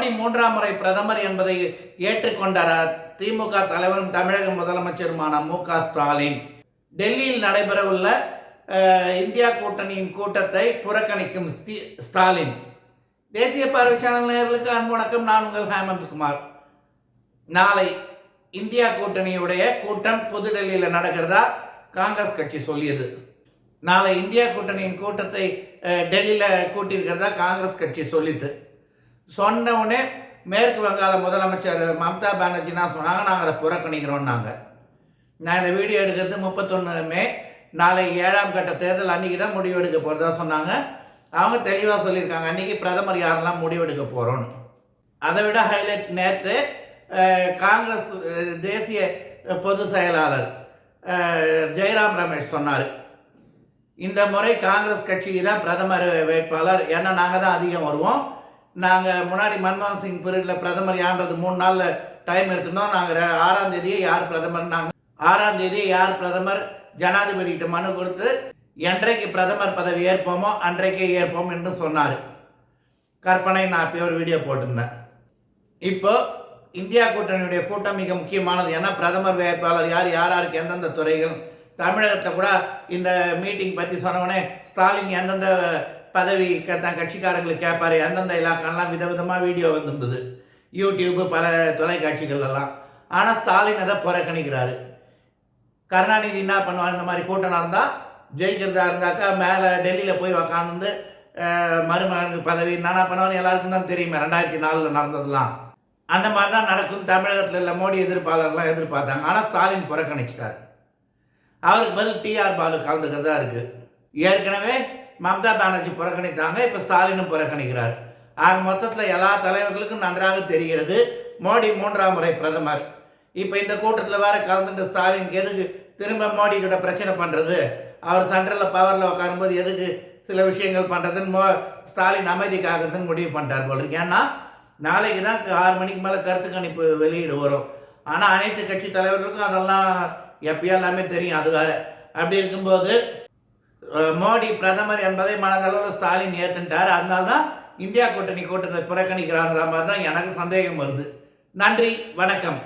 மோடி மூன்றாம் முறை பிரதமர் என்பதை ஏற்றுக்கொண்டார்? திமுக தலைவரும் தமிழக முதலமைச்சருமான மு க ஸ்டாலின். டெல்லியில் நடைபெறவுள்ள இந்தியா கூட்டணியின் கூட்டத்தை புறக்கணிக்கும் ஸ்டாலின். தேசிய பார்வை சேனல் நேர்களுக்கு அன்பு வணக்கம். நான் உங்கள் ஹேமந்த் குமார். நாளை இந்தியா கூட்டணியுடைய கூட்டம் புதுடெல்லியில் நடக்கிறதா? காங்கிரஸ் கட்சி சொல்லியது. நாளை இந்தியா கூட்டணியின் கூட்டத்தை டெல்லியில் கூட்டியிருக்கிறதா? காங்கிரஸ் கட்சி சொல்லிட்டு சொன்ன உடனே மேற்கு வங்காள முதலமைச்சர் மம்தா பானர்ஜி என்ன சொன்னாங்க? நாங்கள் அதை புறக்கணிக்கிறோம்னாங்க. நான் இந்த வீடியோ எடுக்கிறது முப்பத்தொன்று மே நாளை ஏழாம் கட்ட தேர்தல் அன்றைக்கி தான் முடிவு எடுக்க போகிறதா சொன்னாங்க. அவங்க தெளிவாக சொல்லியிருக்காங்க அன்றைக்கி பிரதமர் யாரெல்லாம் முடிவெடுக்க போகிறோன்னு அதை விட ஹைலைட் நேற்று காங்கிரஸ் தேசிய பொதுச் செயலாளர் ஜெயராம் ரமேஷ் சொன்னார். இந்த முறை காங்கிரஸ் கட்சி தான் பிரதமர் வேட்பாளர். ஏன்னா நாங்கள் தான் அதிகம் வருவோம். நாங்கள் முன்னாடி மன்மோகன் சிங் பீரியடில் பிரதமர் யான்றது மூணு நாளில் டைம் எடுத்துனோம் நாங்கள் ஆறாம் தேதியே யார் பிரதமர்? நாங்கள் ஆறாம் தேதியே யார் பிரதமர்? ஜனாதிபதிகிட்ட மனு கொடுத்து என்றைக்கு பிரதமர் பதவி ஏற்போமோ அன்றைக்கே ஏற்போம் என்று சொன்னார். கற்பனை நான் அப்பயே ஒரு வீடியோ போட்டிருந்தேன். இப்போ இந்தியா கூட்டணியுடைய கூட்டம் மிக முக்கியமானது. ஏன்னா பிரதமர் வேட்பாளர் யார் யார் யாருக்கு எந்தெந்த துறைகள்? தமிழகத்தை கூட இந்த மீட்டிங் பற்றி சொன்னவொடனே ஸ்டாலின் எந்தெந்த பதவி க- தன் கட்சிக்காரங்களுக்கு கேட்பாரு அந்தந்த இலாக்கெல்லாம் விதவிதமாக வீடியோ வந்திருந்தது. யூடியூப்பு பல தொலைக்காட்சிகளெல்லாம். ஆனால் ஸ்டாலின் அதை புறக்கணிக்கிறாரு. கருணாநிதி என்ன பண்ணுவார்? இந்த மாதிரி கூட்டம் நடந்தால் ஜெயிக்கிறதா இருந்தாக்கா மேலே டெல்லியில் போய் உக்காந்து மருமகனுக்கு பதவி என்னென்ன பண்ணுவார் எல்லாருக்கும் தான் தெரியுமே. ரெண்டாயிரத்தி நாலில் நடந்ததெல்லாம். அந்த மாதிரி தான் நடக்கும். தமிழகத்தில் இல்லை மோடி எதிர்ப்பாளர்லாம் எதிர்பார்த்தாங்க. ஆனால் ஸ்டாலின் புறக்கணிச்சிட்டார். அவருக்கு பதில் டிஆர் பாலு கலந்துக்கிறதா இருக்குது ஏற்கனவே மம்தா பானர்ஜி புறக்கணித்தாங்க இப்போ ஸ்டாலினும் புறக்கணிக்கிறார். ஆக மொத்தத்தில் எல்லா தலைவர்களுக்கும் நன்றாக தெரிகிறது மோடி மூன்றாம் முறை பிரதமர். இப்போ இந்த கூட்டத்தில் வேற கலந்துட்டு ஸ்டாலினுக்கு எதுக்கு திரும்ப மோடி கிட்ட பிரச்சனை பண்ணுறது அவர் சென்ட்ரலில் பவரில் உட்காரும்போது எதுக்கு சில விஷயங்கள் பண்ணுறதுன்னு மோ ஸ்டாலின் அமைதிக்காகறதுன்னு முடிவு பண்ணிட்டார் போல் இருக்கு. ஏன்னா நாளைக்கு தான் ஆறு மணிக்கு மேலே கருத்து கணிப்பு வெளியீடு வரும். ஆனால் அனைத்து கட்சி தலைவர்களுக்கும் அதெல்லாம் எப்பயோ எல்லாமே தெரியும் அது வேற. அப்படி இருக்கும்போது மோடி பிரதமர் என்பதை மனதளவில் ஸ்டாலின் ஏற்றுட்டார் அதனால தான் இந்தியா கூட்டணி கூட்டத்தை புறக்கணிக்கிறான்ற மாதிரி தான் எனக்கு சந்தேகம் வருது. நன்றி வணக்கம்.